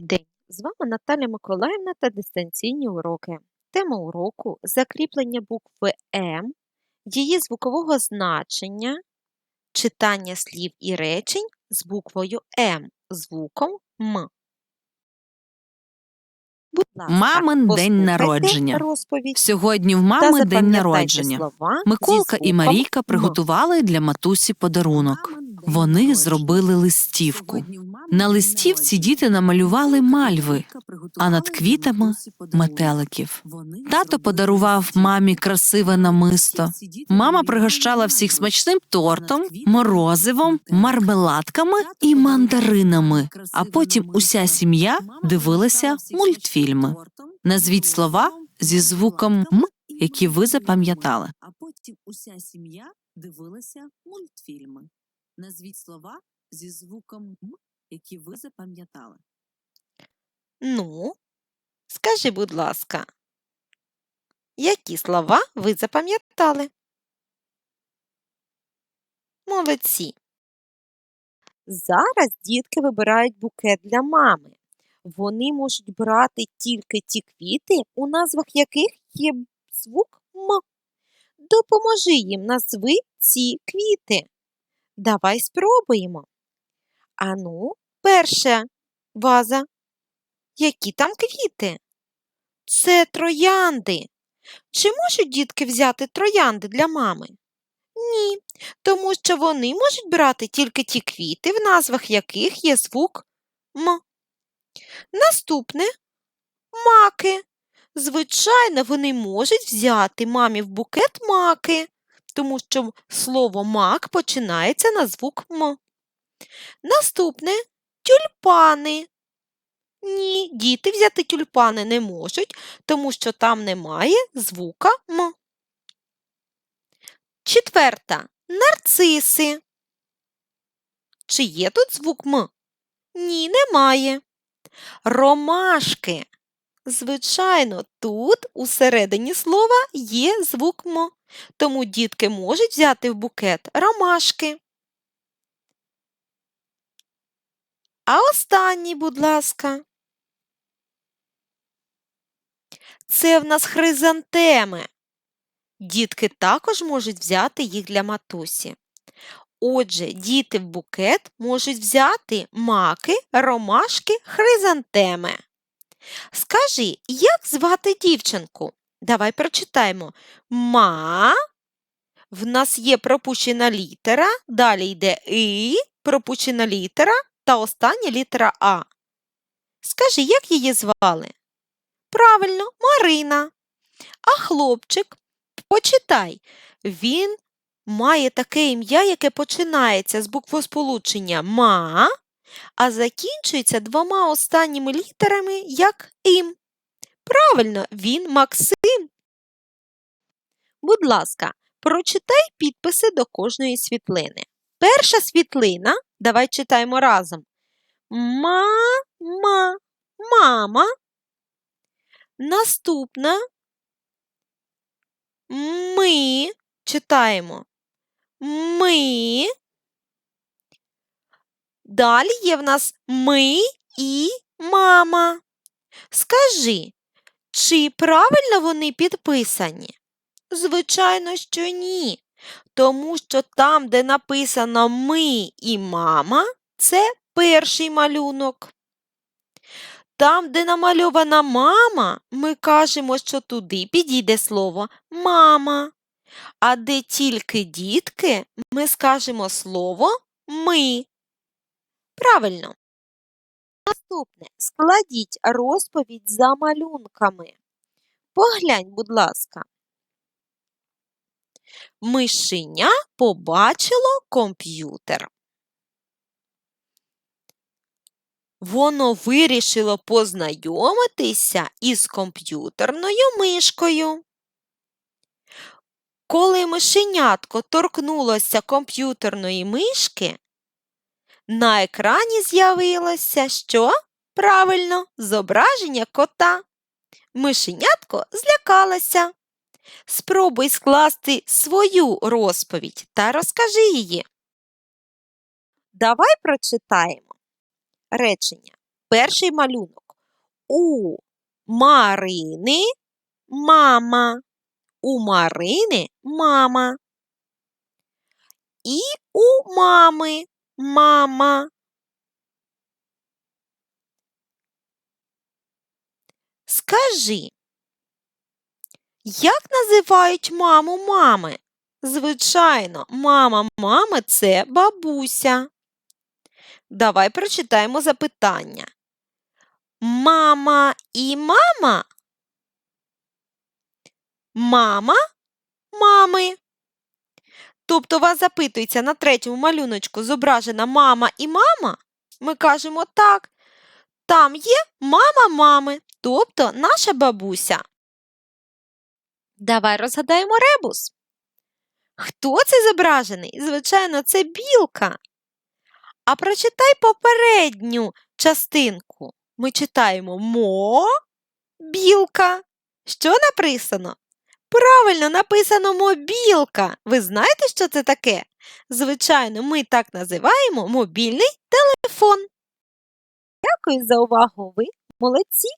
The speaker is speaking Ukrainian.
день! З вами Наталя Миколаївна та дистанційні уроки. Тема уроку закріплення букви М, її звукового значення, читання слів і речень з буквою М, звуком М. Будь ласка, Мамин день народження. Розповідь Сьогодні в та мами день запам'ятайте народження. слова Миколка і звуком Марійка приготували для матусі подарунок. Вони зробили листівку. На листівці діти намалювали мальви, а над квітами метеликів. Тато подарував мамі красиве намисто. Мама пригощала всіх смачним тортом, морозивом, мармеладками і мандаринами. А потім уся сім'я дивилася мультфільми. Назвіть слова зі звуком м, які ви запам'ятали. А потім уся сім'я дивилася мультфільми. Назвіть слова зі звуком м, які ви запам'ятали. Ну, скажи, будь ласка, які слова ви запам'ятали? Молодці. Зараз дітки вибирають букет для мами. Вони можуть брати тільки ті квіти, у назвах яких є звук М. Допоможи їм, назви ці квіти. Давай спробуємо. Ану, перша ваза. Які там квіти? Це троянди. Чи можуть дітки взяти троянди для мами? Ні, тому що вони можуть брати тільки ті квіти, в назвах яких є звук М. Наступне маки. Звичайно, вони можуть взяти мамі в букет маки, тому що слово мак починається на звук М. Наступне тюльпани. Ні, діти взяти тюльпани не можуть, тому що там немає звука М. Четверта нарциси. Чи є тут звук М? Ні, немає. Ромашки. Звичайно, тут усередині слова є звук М, тому дітки можуть взяти в букет ромашки. А останній, будь ласка. Це в нас хризантеми. Дітки також можуть взяти їх для матусі. Отже, діти в букет можуть взяти маки, ромашки, хризантеми. Скажи, як звати дівчинку? Давай прочитаємо. Ма. В нас є пропущена літера, далі йде І, пропущена літера та остання літера А. Скажи, як її звали? Правильно, Марина. А хлопчик, почитай, він має таке ім'я, яке починається з буквосполучення ма, а закінчується двома останніми літерами як ім. Правильно, він Максим. Будь ласка, прочитай підписи до кожної світлини. Перша світлина, давай читаємо разом. Ма-ма, мама. Наступна ми читаємо. Ми. Далі є в нас ми і мама. Скажи, чи правильно вони підписані? Звичайно, що ні. Тому що там, де написано ми і мама, це перший малюнок. Там, де намальована мама, ми кажемо, що туди підійде слово мама. А де тільки дітки, ми скажемо слово ми. Правильно. Наступне. Складіть розповідь за малюнками. Поглянь, будь ласка. Мишеня побачило комп'ютер. Воно вирішило познайомитися із комп'ютерною мишкою. Коли мишенятко торкнулося комп'ютерної мишки, на екрані з'явилося що? Правильно, зображення кота. Мишенятко злякалося. Спробуй скласти свою розповідь та розкажи її. Давай прочитаємо речення. Перший малюнок. У Марини мама. У Марини мама. І у мами мама. Скажи, як називають маму мами? Звичайно, мама мами це бабуся. Давай прочитаємо запитання. Мама і мама? Мама мами. Тобто вас запитується на третьому малюночку зображена мама і мама? Ми кажемо так. Там є мама мами, тобто наша бабуся. Давай розгадаємо ребус. Хто це зображений? Звичайно, це білка. А прочитай попередню частинку. Ми читаємо мо білка. Що написано? Правильно написано мобілка. Ви знаєте, що це таке? Звичайно, ми так називаємо мобільний телефон. Дякую за увагу. Ви молодці!